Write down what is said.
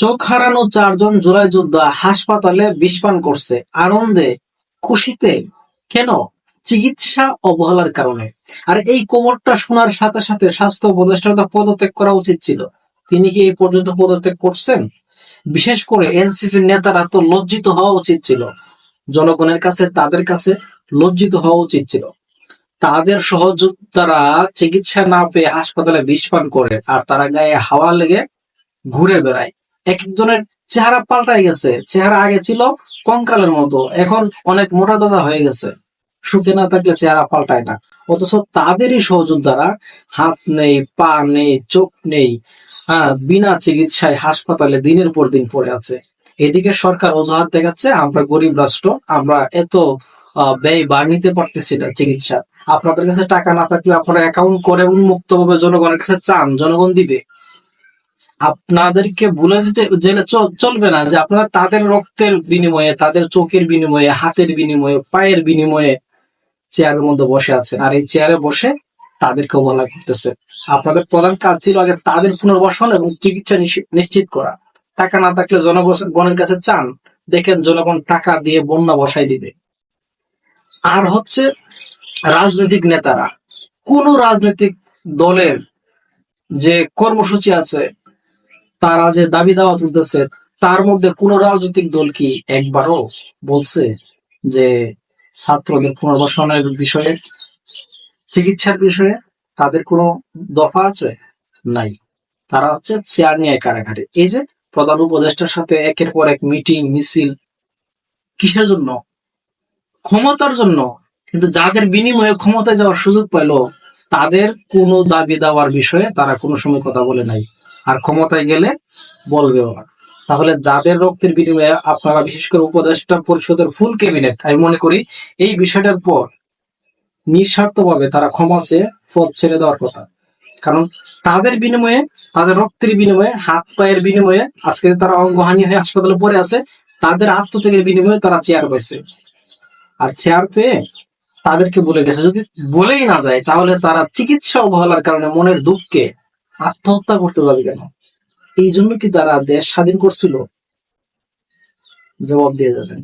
চোখ হারানো চারজন জুলাই যোদ্ধা হাসপাতালে বিষপান করছে। আনন্দে, খুশিতে, কেন? চিকিৎসা অবহেলার কারণে। আর এই কোমরটা শোনার সাথে সাথে স্বাস্থ্য উপদেষ্টার তো পদত্যাগ করা উচিত ছিল। তিনি কি এই পর্যন্ত পদত্যাগ করছেন? বিশেষ করে এনসিপির নেতারা তো লজ্জিত হওয়া উচিত ছিল। জনগণের কাছে, তাদের কাছে লজ্জিত হওয়া উচিত ছিল। তাদের সহযোদ্ধারা চিকিৎসা না পেয়ে হাসপাতালে বিষপান করে, আর তারা গায়ে হাওয়া লেগে ঘুরে বেড়ায়। এক একজনের চেহারা পাল্টাই গেছে। চেহারা আগে ছিল কঙ্কালের মতো, এখন অনেক মোটা তাজা হয়ে গেছে। সুখে না থাকলে চেহারা পাল্টায় না। অথচ তাদেরই সহযোদ্ধারা হাত নেই, পা নেই, চোখ নেই হ্যাঁ বিনা চিকিৎসায় হাসপাতালে দিনের পর দিন পড়ে আছে। এদিকে সরকার অজুহাত দেখাচ্ছে, আমরা গরিব রাষ্ট্র, আমরা এত ব্যয় বার নিতে পারতেছি না চিকিৎসা। আপনাদের কাছে টাকা না থাকলে আপনারা অ্যাকাউন্ট করে উন্মুক্ত ভাবে জনগণের কাছে চান, জনগণ দিবে। আপনাদেরকে বলে যেতে চলবে না, যে আপনারা তাদের রক্তের বিনিময়ে, তাদের চোখের বিনিময়ে, হাতের বিনিময়ে, পায়ের বিনিময়ে চেয়ারের মধ্যে বসে আছে আর এই চেয়ারে বসে তাদেরকে অবহেলা করতেছে। আপনাদের প্রধান কাজ ছিল আগে তাদের পুনর্বাসন এবং চিকিৎসা নিশি- নিশ্চিত করা। টাকা না থাকলে জনগণের কাছে চান, দেখেন জনগণ টাকা দিয়ে বন্যা বসাই দিবে। আর হচ্ছে রাজনৈতিক নেতারা, কোন রাজনৈতিক দলের যে কর্মসূচি আছে তারা যে দাবি দাওয়া তুলতেছে, তার মধ্যে কোন রাজনৈতিক দল কি একবারও বলছে যে ছাত্রদের পুনর্বাসনের বিষয়ে, চিকিৎসার বিষয়ে তাদের কোনো দফা আছে? নাই। তারা হচ্ছে চেয়ার নিয়ে কারাগারে। এই যে প্রধান উপদেষ্টার সাথে একের পর এক মিটিং, মিছিল, কিসের জন্য? ক্ষমতার জন্য। কিন্তু যাদের বিনিময়ে ক্ষমতায় যাওয়ার সুযোগ পাইলো, তাদের কোনো দাবি দেওয়ার বিষয়ে তারা কোনো সময় কথা বলে নাই। আর ক্ষমতায় গেলে বল ব্যবহার তাহলে যাদের রক্তের বিনিময়ে আপনারা বিশেষ করে উপদেষ্টা পরিষদের ফুল ক্যাবিনেট আমি মনে করি এই বিষয়টার পর নিঃস্বার্থভাবে তারা ক্ষমা চেয়ে পদ ছেড়ে দেওয়ার কথা। কারণ তাদের বিনিময়ে, তাদের রক্তের বিনিময়ে, হাত পায়ের বিনিময়ে, আজকে তারা অঙ্গহানি হয়ে হাসপাতালে পড়ে আছে, তাদের আত্মত্যাগের বিনিময়ে তারা চেয়ার পেয়েছে আর চেয়ার পেয়ে তাদেরকে বলে গেছে, যদি বলেই না যায়, তাহলে তারা চিকিৎসা অবহেলার কারণে মনের দুঃখে আত্মহত্যা করতে যাবে কেন? এই জন্য কি তারা দেশ স্বাধীন করছিল? জবাব দিয়ে যাবেন।